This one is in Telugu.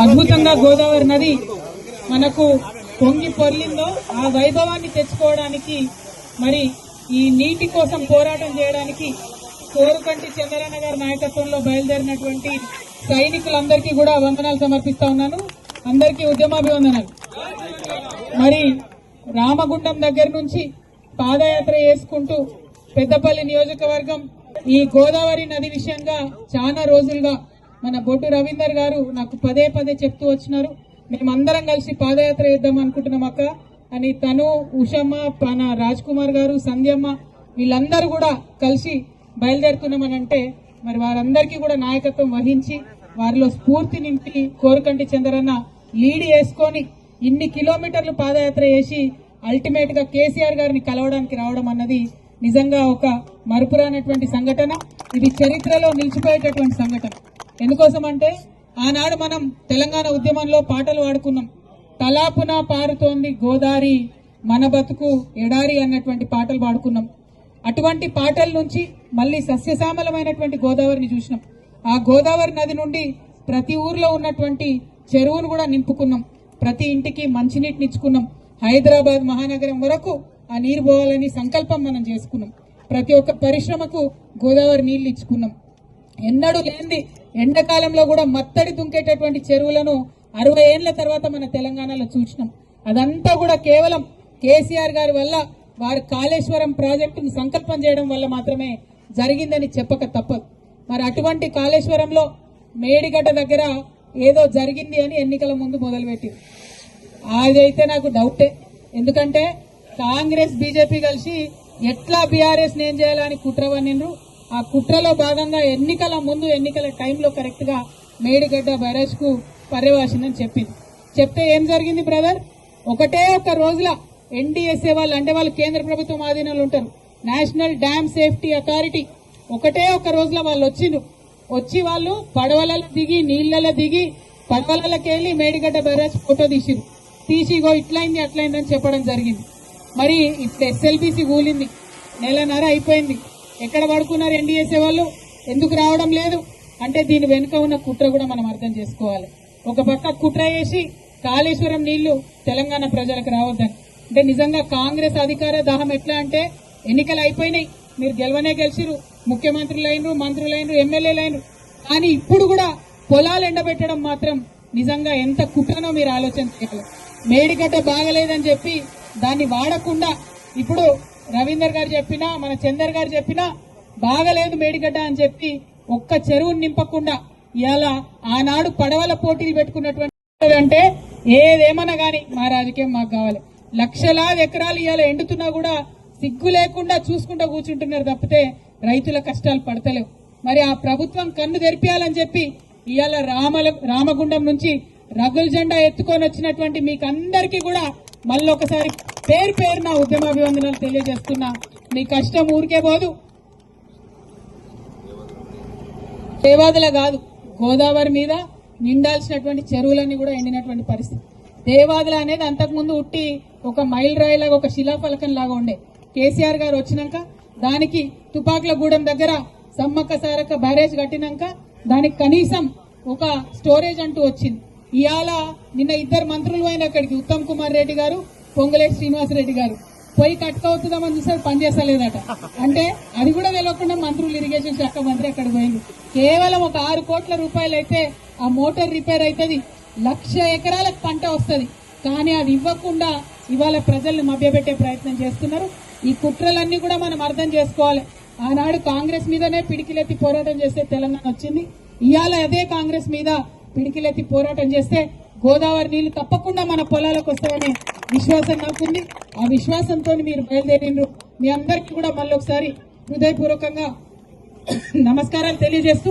అద్భుతంగా గోదావరి నది మనకు పొంగి పొర్లిందో ఆ వైభవాన్ని తెచ్చుకోవడానికి మరి ఈ నీటి కోసం పోరాటం చేయడానికి కోరుకంటి చంద్రన్న గారి నాయకత్వంలో బయలుదేరినటువంటి సైనికులందరికీ కూడా వందనాలు సమర్పిస్తా ఉన్నాను. అందరికీ ఉద్యమాభివందనాలు. మరి రామగుండం దగ్గర నుంచి పాదయాత్ర చేసుకుంటూ పెద్దపల్లి నియోజకవర్గం ఈ గోదావరి నది విషయంగా చాలా రోజులుగా మన బొట్టు రవీందర్ గారు నాకు పదే పదే చెప్తూ వచ్చినారు. మేమందరం కలిసి పాదయాత్ర చేద్దాం అనుకుంటున్నాం అక్క. అని తను ఉషమ్మ మన రాజ్ కుమార్ గారు సంధ్యమ్మ వీళ్ళందరూ కూడా కలిసి బయలుదేరుతున్నామని అంటే మరి వారందరికీ కూడా నాయకత్వం వహించి వారిలో స్ఫూర్తి నింపి కోరుకంటి చంద్రన్న లీడ్ వేసుకొని ఇన్ని కిలోమీటర్లు పాదయాత్ర చేసి అల్టిమేట్గా కేసీఆర్ గారిని కలవడానికి రావడం అన్నది నిజంగా ఒక మరుపురానటువంటి సంఘటన. ఇది చరిత్రలో నిలిచిపోయేటటువంటి సంఘటన. ఎందుకోసం అంటే ఆనాడు మనం తెలంగాణ ఉద్యమంలో పాటలు పాడుకున్నాం తలాపున పారుతోంది గోదారి మన బతుకు ఎడారి అన్నటువంటి పాటలు పాడుకున్నాం. అటువంటి పాటల నుంచి మళ్ళీ సస్యశ్యామలమైనటువంటి గోదావరిని చూసినాం. ఆ గోదావరి నది నుండి ప్రతి ఊర్లో ఉన్నటువంటి చెరువును కూడా నింపుకున్నాం. ప్రతి ఇంటికి మంచినీటిని ఇచ్చుకున్నాం. హైదరాబాద్ మహానగరం వరకు ఆ నీరు పోవాలని సంకల్పం మనం చేసుకున్నాం. ప్రతి ఒక్క పరిశ్రమకు గోదావరి నీళ్ళు ఇచ్చుకున్నాం. ఎన్నడూ లేనిది ఎండాకాలంలో కూడా మత్తడి దుంకేటటువంటి చెరువులను అరవై ఏళ్ళ తర్వాత మన తెలంగాణలో చూసినాం. అదంతా కూడా కేవలం కేసీఆర్ గారి వల్ల వారు కాళేశ్వరం ప్రాజెక్టును సంకల్పం చేయడం వల్ల మాత్రమే జరిగిందని చెప్పక తప్పదు. మరి అటువంటి కాళేశ్వరంలో మేడిగడ్డ దగ్గర ఏదో జరిగింది అని ఎన్నికల ముందు మొదలుపెట్టింది అదైతే నాకు డౌటే. ఎందుకంటే కాంగ్రెస్ బీజేపీ కలిసి ఎట్లా బీఆర్ఎస్ ఏం చేయాలని కుట్ర ఆ కుట్రలో భాగంగా ఎన్నికల ముందు ఎన్నికల టైంలో కరెక్ట్గా మేడిగడ్డ బ్యారేజ్కు చెప్పింది. చెప్తే ఏం జరిగింది బ్రదర్? ఒకటే ఒక రోజుల ఎన్డీఎస్ఏ వాళ్ళు అంటే వాళ్ళు కేంద్ర ప్రభుత్వం ఆధీనంలో ఉంటారు. National dam safety authority. ఒకటే ఒక రోజులో వాళ్ళు వచ్చిండ్రు. వచ్చి వాళ్ళు పడవలలో దిగి నీళ్ళలో దిగి పడవలకి వెళ్ళి మేడిగడ్డ బ్యారేజ్ ఫోటో తీసిరు తీసిగో ఇట్లయింది అట్లయింది అని చెప్పడం జరిగింది. మరి ఇప్పుడు ఎస్ఎల్బిసి కూలింది నెలన్నర అయిపోయింది. ఎక్కడ పడుకున్నారు ఎన్డీఎస్ఏ వాళ్ళు ఎందుకు రావడం లేదు? అంటే దీని వెనుక ఉన్న కుట్ర కూడా మనం అర్థం చేసుకోవాలి. ఒక పక్క కుట్ర వేసి కాళేశ్వరం నీళ్ళు తెలంగాణ ప్రజలకు రావద్దని. అంటే నిజంగా కాంగ్రెస్ అధికార దాహం ఎట్లా అంటే ఎన్నికలు అయిపోయినాయి. మీరు గెలవనే గెలిచిరు ముఖ్యమంత్రులైనరు మంత్రులైనరు ఎమ్మెల్యేలైనరు కానీ ఇప్పుడు కూడా పొలాలు ఎండబెట్టడం మాత్రం నిజంగా ఎంత కుట్రనో మీరు ఆలోచన చేయాలి. మేడిగడ్డ బాగలేదని చెప్పి దాన్ని వాడకుండా ఇప్పుడు రవీందర్ గారు చెప్పినా మన చందర్ గారు చెప్పినా బాగలేదు మేడిగడ్డ అని చెప్పి ఒక్క చెరువుని నింపకుండా ఇవాళ ఆనాడు పడవల పోటీలు పెట్టుకున్నటువంటి అంటే ఏదేమన్నా గాని మా రాజకీయం మాకు కావాలి. లక్షలాది ఎకరాలు ఇవాళ ఎండుతున్నా కూడా సిగ్గు లేకుండా చూసుకుంటూ కూర్చుంటున్నారు తప్పితే రైతుల కష్టాలు పడతలేవు. మరి ఆ ప్రభుత్వం కన్ను తెరిపియాలని చెప్పి ఇవాళ రామల రామగుండం నుంచి రగుల్ జెండా ఎత్తుకొని వచ్చినటువంటి మీకందరికీ కూడా మళ్ళీ ఒకసారి పేరు పేరున ఉద్యమాభివందనలు తెలియజేస్తున్నా మీ కష్టం ఊరికే పోదు. దేవాదుల కాదు గోదావరి మీద నిండాల్సినటువంటి చెరువులన్నీ కూడా ఎండినటువంటి పరిస్థితి. దేవాదుల అనేది అంతకుముందు ఉట్టి ఒక మైల్ రాయిలాగా ఒక శిలాఫలకం లాగా ఉండే. కేసీఆర్ గారు వచ్చినాక దానికి తుపాకుల గూడెం దగ్గర సమ్మక్క సారక్క బ్యారేజ్ కట్టినాక దానికి కనీసం ఒక స్టోరేజ్ అంటూ వచ్చింది. ఇవాళ నిన్న ఇద్దరు మంత్రులు అయిన అక్కడికి ఉత్తమ్ కుమార్ రెడ్డి గారు పొంగులేటి శ్రీనివాస్ రెడ్డి గారు. పోయి కట్టుకోవచ్చుదామని చూసారు పని చేస్తలేదట. అంటే అది కూడా తెలియకుండా మంత్రులు ఇరిగేషన్ శాఖ మంత్రి అక్కడ పోయింది కేవలం ఒక ఆరు కోట్ల రూపాయలు అయితే ఆ మోటార్ రిపేర్ అవుతుంది లక్ష ఎకరాలకు పంట వస్తుంది. కానీ అది ఇవ్వకుండా ఇవాళ ప్రజల్ని మభ్యపెట్టే ప్రయత్నం చేస్తున్నారు. ఈ కుట్రలన్నీ కూడా మనం అర్థం చేసుకోవాలి. ఆనాడు కాంగ్రెస్ మీదనే పిడికిలెత్తి పోరాటం చేస్తే తెలంగాణ వచ్చింది. ఇవాళ అదే కాంగ్రెస్ మీద పిడికిలెత్తి పోరాటం చేస్తే గోదావరి నీళ్ళు తప్పకుండా మన పొలాలకు వస్తాయని విశ్వాసం నాకుంది ఆ విశ్వాసంతో మీరు బయలుదేరిండ్రు. మీ అందరికీ కూడా మళ్ళీ ఒకసారి హృదయపూర్వకంగా నమస్కారాలు తెలియజేస్తూ